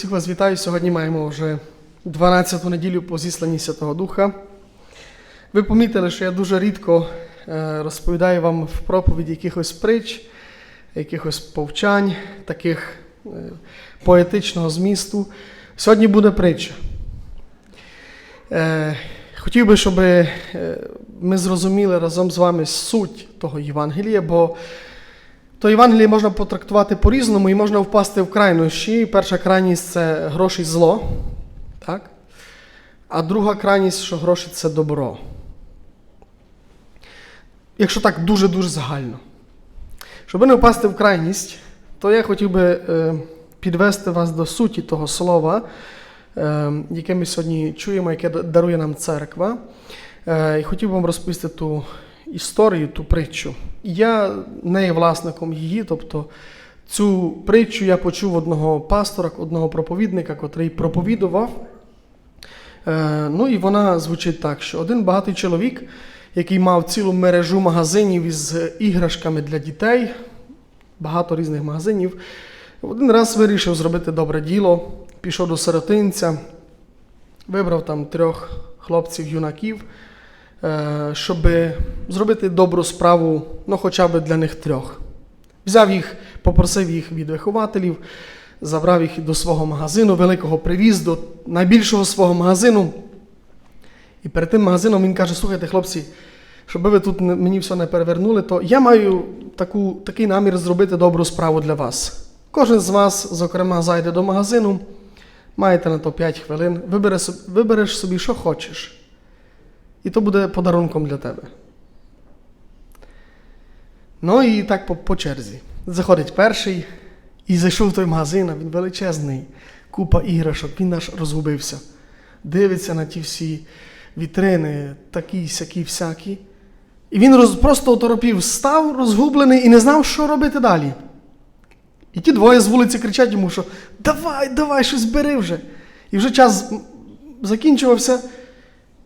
Всіх вас вітаю. Сьогодні маємо вже 12-ту неділю по зісланні Святого Духа. Ви помітили, що я дуже рідко е, розповідаю вам в проповіді якихось притч, якихось повчань, таких е, поетичного змісту. Сьогодні буде притча. Е, Хотів би, щоб ми зрозуміли разом з вами суть того Євангелія, бо то Євангеліє можна потрактувати по-різному і можна впасти в крайнощі. Перша крайність це гроші зло, так? а друга крайність, що гроші це добро. Якщо так дуже-дуже загально. Щоб не впасти в крайність, то я хотів би е, підвести вас до суті того слова, е, яке ми сьогодні чуємо, яке дарує нам церква. Е, і хотів би вам розповісти ту історію, ту притчу. Я не є власником її, тобто цю притчу я почув одного пастора, одного проповідника, котрий проповідував. Е, ну і вона звучить так, що один багатий чоловік, який мав цілу мережу магазинів із іграшками для дітей, багато різних магазинів, один раз вирішив зробити добре діло, пішов до сиротинця, вибрав там трьох хлопців-юнаків, щоб зробити добру справу, ну хоча б для них трьох. Взяв їх, попросив їх від вихователів, забрав їх до свого магазину, великого привіз до найбільшого свого магазину. І перед тим магазином він каже: слухайте, хлопці, щоб ви тут мені все не перевернули, то я маю таку, такий намір зробити добру справу для вас. Кожен з вас, зокрема, зайде до магазину, маєте на то 5 хвилин, вибере, вибереш собі, що хочеш. І то буде подарунком для тебе. Ну і так по, по черзі. Заходить перший і зайшов в той магазин, а він величезний, купа іграшок, він аж розгубився. Дивиться на ті всі вітрини, такі, сякі, всякі. І він роз, просто оторопів, став розгублений і не знав, що робити далі. І ті двоє з вулиці кричать йому, що давай, давай, щось бери вже. І вже час закінчувався.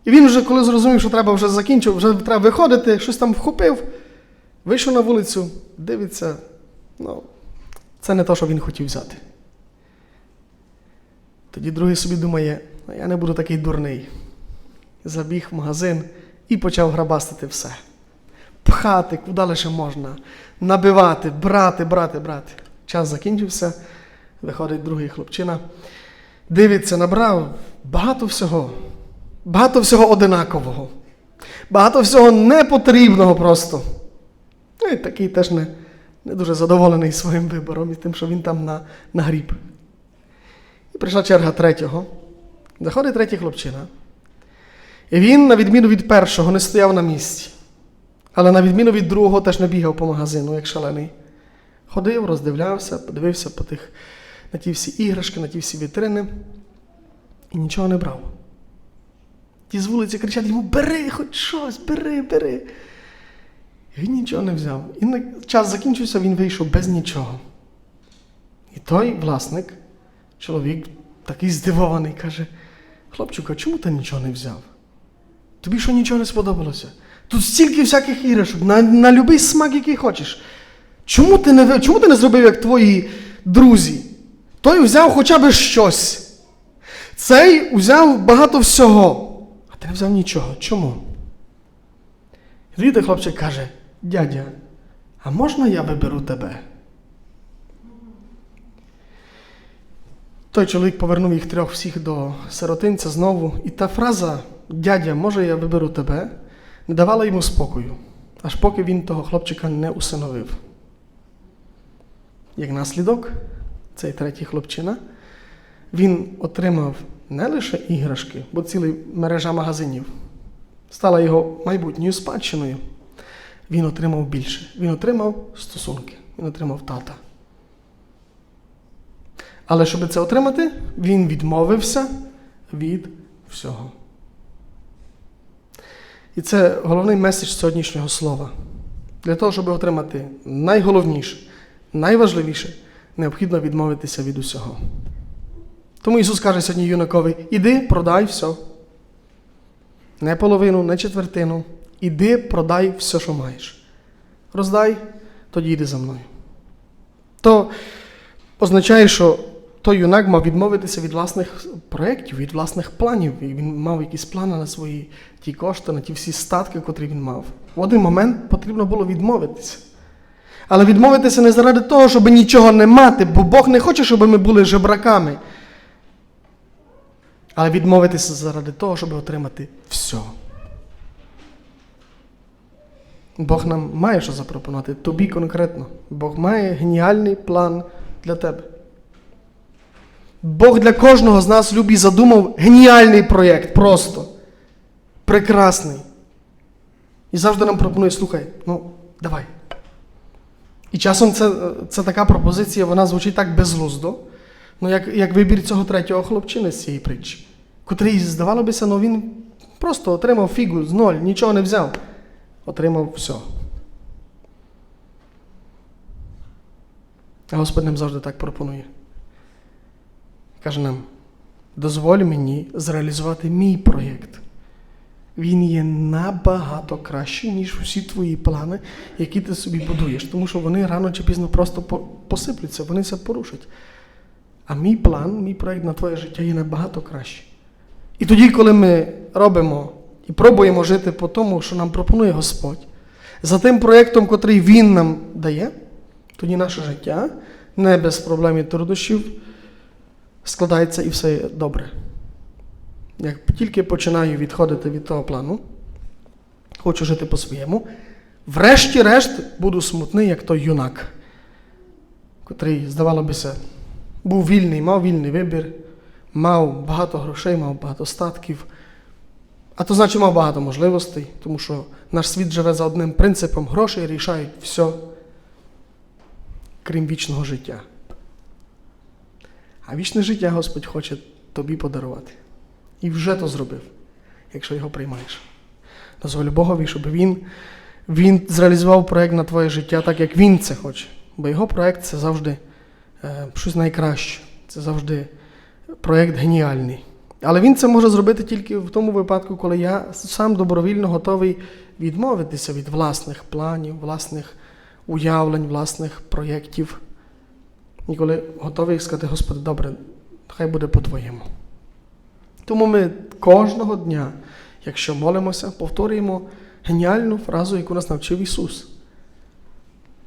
І він вже, коли зрозумів, що треба вже закінчити, вже треба виходити, щось там вхопив, вийшов на вулицю, дивиться, ну, це не те, що він хотів взяти. Тоді другий собі думає, «А я не буду такий дурний. Забіг в магазин і почав грабастити все. Пхати, куди лише можна, набивати, брати, брати, брати. Час закінчився, виходить другий хлопчина. Дивиться, набрав багато всього. Багато всього одинакового. Багато всього непотрібного просто. Ну і такий теж не, не дуже задоволений своїм вибором і тим, що він там на, нагріб. І прийшла черга третього. Заходить третій хлопчина. І він, на відміну від першого, не стояв на місці. Але на відміну від другого, теж не бігав по магазину, як шалений. Ходив, роздивлявся, подивився по тих, на ті всі іграшки, на ті всі вітрини і нічого не брав. Ті з вулиці кричать йому: бери хоч щось, бери, бери. І він нічого не взяв. І час закінчився, він вийшов без нічого. І той власник, чоловік, такий здивований, каже: Хлопчику, а чому ти нічого не взяв? Тобі що нічого не сподобалося? Тут стільки всяких іграшок, на, на будь-який смак, який хочеш. Чому ти, не, чому ти не зробив, як твої друзі? Той взяв хоча б щось. Цей взяв багато всього, ти не взяв нічого. Чому? Той хлопчик каже: дядя, а можна я виберу тебе? Той чоловік повернув їх трьох всіх до сиротинця знову, і та фраза Дядя, може я виберу тебе, не давала йому спокою, аж поки він того хлопчика не усиновив. Як наслідок, цей третій хлопчина, він отримав не лише іграшки, бо ціла мережа магазинів стала його майбутньою спадщиною. Він отримав більше. Він отримав стосунки, він отримав тата. Але щоб це отримати, він відмовився від всього. І це головний меседж сьогоднішнього слова. Для того, щоб отримати найголовніше, найважливіше, необхідно відмовитися від усього. Тому Ісус каже сьогодні юнакові: іди, продай все. Не половину, не четвертину. Іди, продай все, що маєш. Роздай, тоді йди за мною. То означає, що той юнак мав відмовитися від власних проєктів, від власних планів. І він мав якісь плани на свої ті кошти, на ті всі статки, котрі він мав. В один момент потрібно було відмовитися. Але відмовитися не заради того, щоб нічого не мати, бо Бог не хоче, щоб ми були жебраками. Але відмовитися заради того, щоб отримати все. Бог нам має що запропонувати, тобі конкретно. Бог має геніальний план для тебе. Бог для кожного з нас любі задумав геніальний проєкт, просто прекрасний. І завжди нам пропонує, слухай, ну, давай. І часом це, це така пропозиція, вона звучить так безглуздо, ну, як, як вибір цього третього хлопчини з цієї притчі, котрий, здавалося, ну, він просто отримав фігу з ноль, нічого не взяв. Отримав все. А Господь нам завжди так пропонує. Каже нам: дозволь мені зреалізувати мій проєкт. Він є набагато кращий, ніж усі твої плани, які ти собі будуєш, тому що вони рано чи пізно просто посиплються, вони це порушать. А мій план, мій проєкт на твоє життя є набагато кращий. І тоді, коли ми робимо і пробуємо жити по тому, що нам пропонує Господь, за тим проєктом, котрий Він нам дає, тоді наше життя не без проблем і труднощів складається і все добре. Як тільки починаю відходити від того плану, хочу жити по-своєму, врешті-решт буду смутний, як той юнак, котрий, здавалося, був вільний, мав вільний вибір, мав багато грошей, мав багато статків. А то значить мав багато можливостей, тому що наш світ живе за одним принципом гроші рішають все, крім вічного життя. А вічне життя Господь хоче тобі подарувати. І вже то зробив, якщо його приймаєш. Дозволю Богові, щоб він, він зреалізував проєкт на твоє життя так, як він це хоче. Бо його проєкт це завжди щось найкраще, це завжди проєкт геніальний. Але він це може зробити тільки в тому випадку, коли я сам добровільно готовий відмовитися від власних планів, власних уявлень, власних проєктів. І коли готовий сказати, Господи, добре, хай буде по-твоєму. Тому ми кожного дня, якщо молимося, повторюємо геніальну фразу, яку нас навчив Ісус.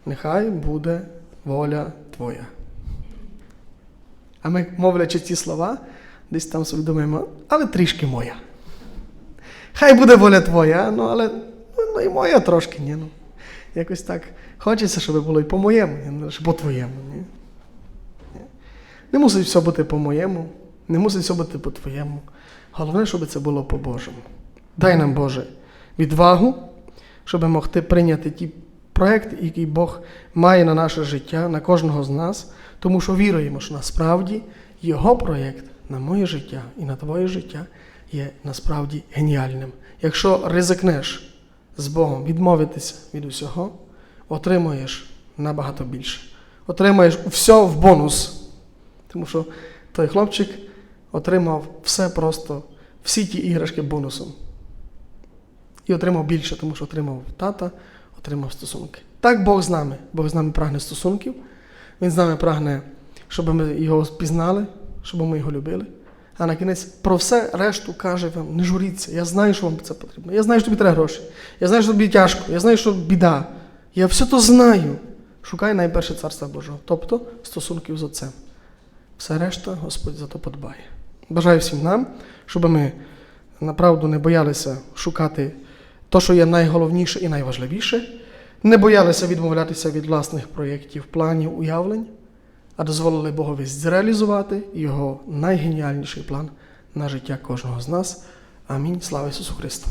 Нехай буде воля Твоя. А ми, мовлячи ці слова, десь там собі думаємо, але трішки моя. Хай буде воля твоя, ну але ну, і моя трошки, ні. Ну. Якось так хочеться, щоб було і по-моєму, ні, лише по-твоєму. Ні. Не мусить все бути по-моєму, не мусить все бути по-твоєму. Головне, щоб це було по-божому. Дай нам, Боже, відвагу, щоб могти прийняти ті проекти, які Бог має на наше життя, на кожного з нас, тому що віруємо, що насправді Його проєкт на моє життя і на твоє життя є насправді геніальним. Якщо ризикнеш з Богом відмовитися від усього, отримуєш набагато більше. Отримаєш все в бонус. Тому що той хлопчик отримав все просто, всі ті іграшки бонусом. І отримав більше, тому що отримав тата, отримав стосунки. Так Бог з нами. Бог з нами прагне стосунків. Він з нами прагне, щоб ми його пізнали, щоб ми його любили. А на кінець про все решту каже вам, не журіться, я знаю, що вам це потрібно. Я знаю, що тобі треба гроші. Я знаю, що тобі тяжко, я знаю, що біда. Я все то знаю. Шукай найперше Царства Божого, тобто стосунків з Отцем. Все решта Господь за то подбає. Бажаю всім нам, щоб ми направду не боялися шукати те, що є найголовніше і найважливіше, не боялися відмовлятися від власних проєктів, планів, уявлень, а дозволили Богові зреалізувати його найгеніальніший план на життя кожного з нас. Амінь. Слава Ісусу Христу!